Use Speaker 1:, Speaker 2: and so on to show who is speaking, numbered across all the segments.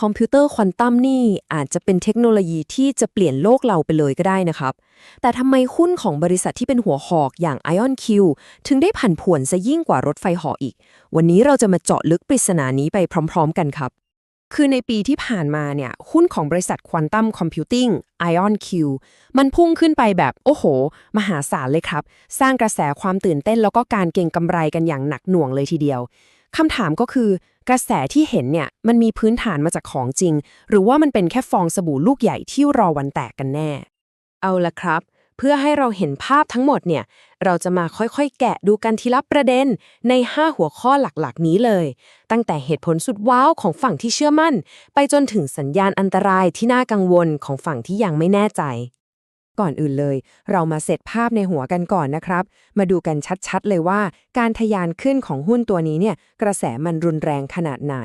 Speaker 1: คอมพิวเตอร์ควอนตัมนี่อาจจะเป็นเทคโนโลยีที่จะเปลี่ยนโลกเราไปเลยก็ได้นะครับ แต่ทำไมหุ้นของบริษัทที่เป็นหัวหอกอย่าง Ion Q ถึงได้ผันผวนซะยิ่งกว่ารถไฟหาะอีก วันนี้เราจะมาเจาะลึกปริศนานี้ไปพร้อม ๆ กันครับ คือในปีที่ผ่านมาเนี่ย หุ้นของบริษัทควอนตัมคอมพิวติ้ง Ion Q มันพุ่งขึ้นไปแบบโอ้โห มหาศาลเลยครับ สร้างกระแสความตื่นเต้นแล้วก็การเก็งกำไรกันอย่างหนักหน่วงเลยทีเดียว คำถามก็คือกระแสที่เห็นเนี่ยมันมีพื้นฐานมาจากของจริง หรือว่ามันเป็นแค่ฟองสบู่ลูกใหญ่ที่รอวันแตกกันแน่ เอาละครับ เพื่อให้เราเห็นภาพทั้งหมดเนี่ย เราจะมาค่อยๆ แกะดูกันทีละประเด็นใน 5 หัวข้อหลักๆ นี้เลย ตั้งแต่เหตุผลสุดว้าวของฝั่งที่เชื่อมั่น ไปจนถึงสัญญาณอันตรายที่น่ากังวลของฝั่งที่ยังไม่แน่ใจ ก่อนอื่นเลย เรามาเซตภาพในหัวกันก่อนนะครับ มาดูกันชัดๆเลยว่า การทะยานขึ้นของหุ้นตัวนี้เนี่ยกระแสมันรุนแรงขนาดไหน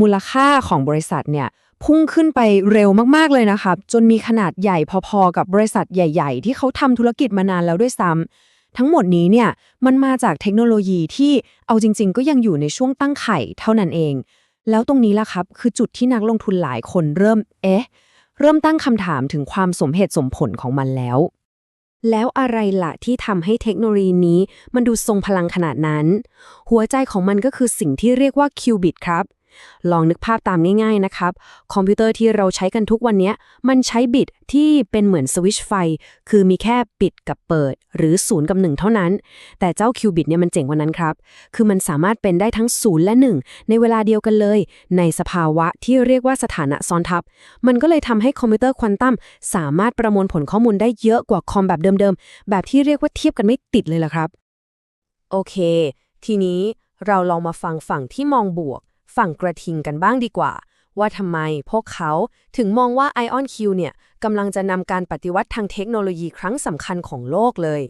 Speaker 1: มูลค่าของบริษัทเนี่ยพุ่งขึ้นไปเร็วมากๆเลยนะครับ จนมีขนาดใหญ่พอๆกับบริษัทใหญ่ ๆ ที่เขาทำธุรกิจมานานแล้วด้วยซ้ำทั้งหมดนี้เนี่ยมันมาจากเทคโนโลยีที่เอาจริง ๆ ก็ยังอยู่ในช่วงตั้งไข่เท่านั้นเอง แล้วตรงนี้ล่ะครับ คือจุดที่นักลงทุนหลายคนเริ่ม เอ๊ะ เริ่มตั้งคำถามถึงความสมเหตุสมผลของมันแล้ว แล้วอะไรล่ะที่ทำให้เทคโนโลยีนี้มันดูทรงพลังขนาดนั้น หัวใจของมันก็คือสิ่งที่เรียกว่าคิวบิตครับ ลองนึกภาพตามง่ายๆนะครับ คอมพิวเตอร์ที่เราใช้กันทุกวันนี้มันใช้บิตที่เป็นเหมือนสวิตช์ไฟ คือมีแค่ปิดกับเปิด หรือศูนย์กับหนึ่งเท่านั้น แต่เจ้าคิวบิตเนี่ยมันเจ๋งกว่านั้นครับ คือมันสามารถเป็นได้ทั้งศูนย์และหนึ่งในเวลาเดียวกันเลย ในสภาวะที่เรียกว่าสถานะซ้อนทับ มันก็เลยทำให้คอมพิวเตอร์ควอนตัมสามารถประมวลผลข้อมูลได้เยอะกว่าคอมแบบเดิมๆ แบบที่เรียกว่าเทียบกันไม่ติดเลยล่ะครับ โอเค ทีนี้เราลองมาฟังฝั่งที่มองบวก ฝั่งกระทิงกันบ้างดีกว่า ว่าทำไมพวกเขาถึงมองว่า Ion Q เนี่ยกำลังจะนำการปฏิวัติทางเทคโนโลยีครั้งสำคัญของโลกเลย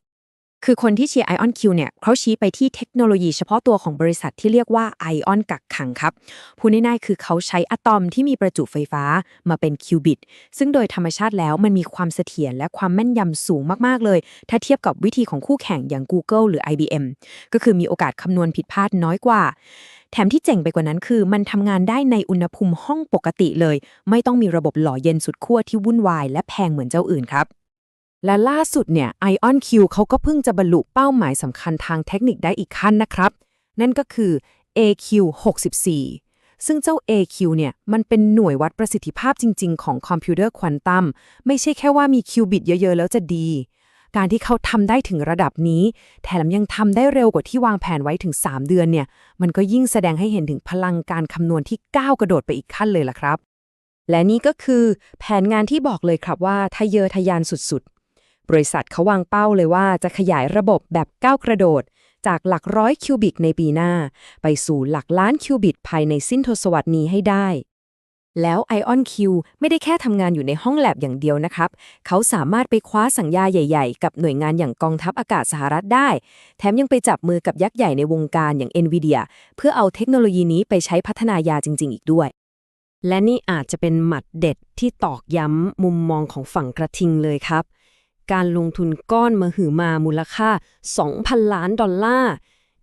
Speaker 1: คือคนที่เชียร์ Ion Q เนี่ยเขาชี้ไปที่เทคโนโลยีเฉพาะตัวของบริษัทที่เรียกว่า Ion กักขังครับพูดง่ายๆคือเขาใช้อะตอมที่มีประจุไฟฟ้ามาเป็นคิวบิต ซึ่งโดยธรรมชาติแล้วมันมีความเสถียรและความแม่นยำสูงมากๆเลย ถ้าเทียบกับวิธีของคู่แข่งอย่าง Google หรือ IBM ก็คือมีโอกาสคำนวณผิดพลาดน้อยกว่าแถมที่เจ๋งไปกว่านั้นคือ มันทำงานได้ในอุณหภูมิห้องปกติเลย ไม่ต้องมีระบบหล่อเย็นสุดขั้วที่วุ่นวายและแพงเหมือนเจ้าอื่นครับ และล่าสุดเนี่ย Ion Q เขาก็เพิ่งจะบรรลุเป้าหมายสำคัญทางเทคนิคได้อีกขั้นนะครับ นั่นก็คือ AQ 64ซึ่งเจ้า AQ เนี่ย มันเป็นหน่วยวัดประสิทธิภาพจริง ๆ ของคอมพิวเตอร์ควอนตัม ไม่ใช่แค่ว่ามีคิวบิตเยอะ ๆ แล้วจะดี การที่เขาทำได้ถึงระดับนี้ แถมยังทำได้เร็วกว่าที่วางแผนไว้ถึง 3 เดือนเนี่ย มันก็ยิ่งแสดงให้เห็นถึงพลังการคำนวณที่ก้าวกระโดดไปอีกขั้นเลยล่ะครับ และนี่ก็คือแผนงานที่บอกเลยครับว่าทะเยอทะยานสุดๆ บริษัทเขาวางเป้าเลยว่าจะขยายระบบแบบก้าวกระโดด จากหลักร้อยคิวบิตในปีหน้า ไปสู่หลักล้านคิวบิตภายในสิ้นทศวรรษนี้ให้ได้แล้ว Ion Q ไม่ได้แค่ทำงานอยู่ในห้องแลบอย่างเดียวนะครับ เขาสามารถไปคว้าสัญญาใหญ่ ๆ กับหน่วยงานอย่างกองทัพอากาศสหรัฐได้ แถมยังไปจับมือกับยักษ์ใหญ่ในวงการอย่าง NVIDIA เพื่อเอาเทคโนโลยีนี้ไปใช้พัฒนายาจริง ๆ อีกด้วย และนี่อาจจะเป็นหมัดเด็ดที่ตอกย้ำมุมมองของฝั่งกระทิงเลยครับ การลงทุนก้อนมาหือมามูลค่า 2,000 ล้านดอลลาร์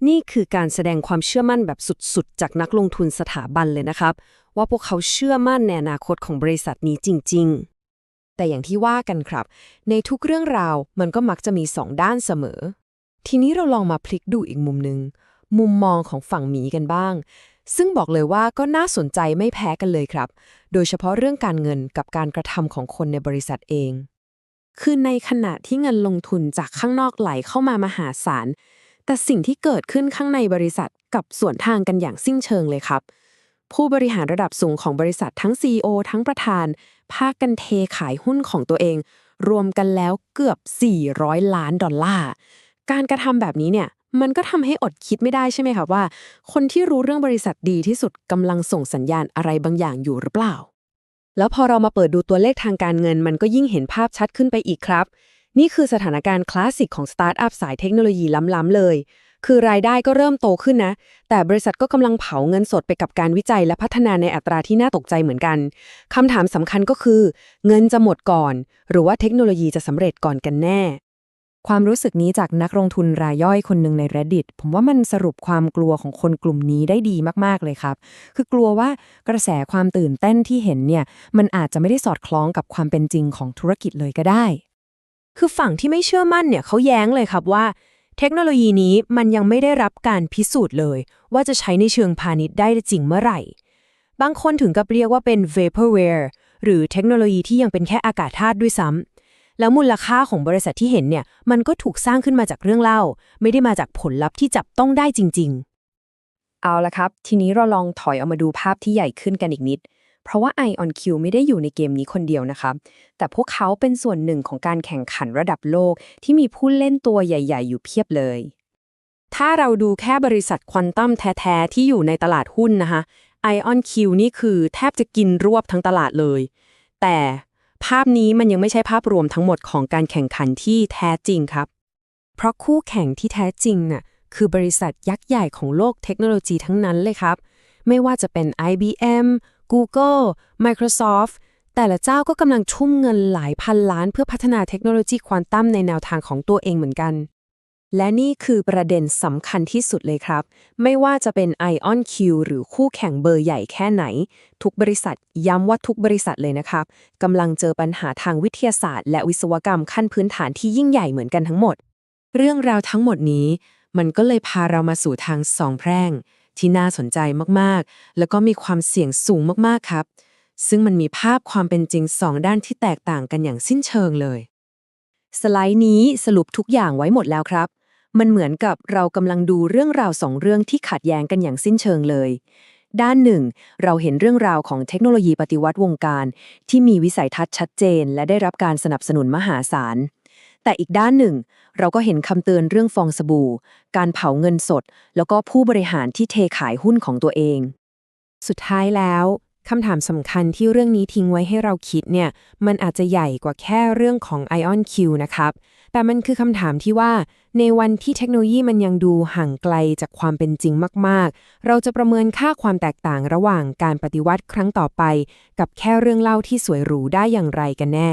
Speaker 1: นี่คือการแสดงความเชื่อมั่นแบบสุดๆ จากนักลงทุนสถาบันเลยนะครับ ว่าพวกเขาเชื่อมั่นในอนาคตของบริษัทนี้จริง ๆ แต่อย่างที่ว่ากันครับ ในทุกเรื่องราวมันก็มักจะมีสองด้านเสมอ ทีนี้เราลองมาพลิกดูอีกมุมหนึ่งมุมมองของฝั่งหมีกันบ้าง ซึ่งบอกเลยว่าก็น่าสนใจไม่แพ้กันเลยครับ โดยเฉพาะเรื่องการเงินกับการกระทำของคนในบริษัทเอง คือในขณะที่เงินลงทุนจากข้างนอกไหลเข้ามามหาศาล แต่สิ่งที่เกิดขึ้นข้างในบริษัทกับส่วนทางกันอย่างสิ้นเชิงเลยครับ ผู้บริหารระดับสูงของบริษัททั้ง CEO ทั้งประธานพากันเทขายหุ้นของตัวเอง รวมกันแล้วเกือบ 400 ล้านดอลลาร์ การกระทำแบบนี้เนี่ยมันก็ทำให้อดคิดไม่ได้ใช่ไหมครับว่า คนที่รู้เรื่องบริษัทดีที่สุดกำลังส่งสัญญาณอะไรบางอย่างอยู่หรือเปล่า แล้วพอเรามาเปิดดูตัวเลขทางการเงิน มันก็ยิ่งเห็นภาพชัดขึ้นไปอีกครับ นี่คือสถานการณ์คลาสสิกของสตาร์ทอัพสายเทคโนโลยีล้ำๆเลย คือรายได้ก็เริ่มโตขึ้นนะ แต่บริษัทก็กำลังเผาเงินสดไปกับการวิจัยและพัฒนาในอัตราที่น่าตกใจเหมือนกันคำถามสำคัญก็คือ เงินจะหมดก่อน หรือว่าเทคโนโลยีจะสำเร็จก่อนกันแน่ ความรู้สึกนี้จากนักลงทุนรายย่อยคนหนึ่งใน Reddit ผมว่ามันสรุปความกลัวของคนกลุ่มนี้ได้ดีมากๆเลยครับ คือกลัวว่ากระแสความตื่นเต้นที่เห็นเนี่ย มันอาจจะไม่ได้สอดคล้องกับความเป็นจริงของธุรกิจเลยก็ได้ คือฝั่งที่ไม่เชื่อมั่นเนี่ยเขาแย้งเลยครับว่า เทคโนโลยีนี้มันยังไม่ได้รับการพิสูจน์เลย ว่าจะใช้ในเชิงพาณิชย์ได้จริงเมื่อไหร่ บางคนถึงกับเรียกว่าเป็น vaporware หรือเทคโนโลยีที่ยังเป็นแค่อากาศธาตุด้วยซ้ำ แล้วมูลค่าของบริษัทที่เห็นเนี่ย มันก็ถูกสร้างขึ้นมาจากเรื่องเล่า ไม่ได้มาจากผลลัพธ์ที่จับต้องได้จริง ๆ เอาละครับ ทีนี้เราลองถอยออกมาดูภาพที่ใหญ่ขึ้นกันอีกนิด เพราะว่า IonQ ไม่ได้อยู่ในเกมนี้คนเดียวนะครับ แต่พวกเขาเป็นส่วนหนึ่งของการแข่งขันระดับโลกที่มีผู้เล่นตัวใหญ่ ๆ อยู่เพียบเลย ถ้าเราดูแค่บริษัทควอนตัมแท้ๆที่อยู่ในตลาดหุ้นนะคะ IonQ นี่คือแทบจะกินรวบทั้งตลาดเลย แต่ ภาพนี้มันยังไม่ใช่ภาพรวมทั้งหมดของการแข่งขันที่แท้จริงครับ เพราะคู่แข่งที่แท้จริงน่ะคือบริษัทยักษ์ใหญ่ของโลกเทคโนโลยีทั้งนั้นเลยครับ ไม่ว่าจะเป็น IBM Google Microsoft แต่ละเจ้าก็กำลังทุ่มเงินหลายพันล้านเพื่อพัฒนาเทคโนโลยีควอนตัมในแนวทางของตัวเองเหมือนกัน และนี่คือประเด็นสำคัญที่สุดเลยครับ ไม่ว่าจะเป็น IonQ หรือคู่แข่งเบอร์ใหญ่แค่ไหน ทุกบริษัทย้ำว่าทุกบริษัทเลยนะครับกำลังเจอปัญหาทางวิทยาศาสตร์ และวิศวกรรมขั้นพื้นฐานที่ยิ่งใหญ่เหมือนกันทั้งหมด เรื่องราวทั้งหมดนี้ มันก็เลยพาเรามาสู่ทางสองแพร่ง ที่น่าสนใจมากๆ แล้วก็มีความเสี่ยงสูงมากๆครับ ซึ่งมันมีภาพความเป็นจริงสองด้านที่แตกต่างกันอย่างสิ้นเชิงเลย สไลด์นี้สรุปทุกอย่างไว้หมดแล้วครับ มันเหมือนกับเรากำลังดูเรื่องราวสองเรื่องที่ขัดแย้งกันอย่างสิ้นเชิงเลย ด้านหนึ่ง เราเห็นเรื่องราวของเทคโนโลยีปฏิวัติวงการ ที่มีวิสัยทัศน์ชัดเจน และได้รับการสนับสนุนมหาศาล แต่อีกด้านหนึ่ง เราก็เห็นคำเตือนเรื่องฟองสบู่ การเผาเงินสด แล้วก็ผู้บริหารที่เทขายหุ้นของตัวเอง สุดท้ายแล้ว คำถามสำคัญที่เรื่องนี้ทิ้งไว้ให้เราคิดเนี่ย มันอาจจะใหญ่กว่าแค่เรื่องของ IonQ นะครับ แต่มันคือคำถามที่ว่า ในวันที่เทคโนโลยีมันยังดูห่างไกลจากความเป็นจริงมาก ๆ เราจะประเมินค่าความแตกต่างระหว่างการปฏิวัติครั้งต่อไป กับแค่เรื่องเล่าที่สวยหรูได้อย่างไรกันแน่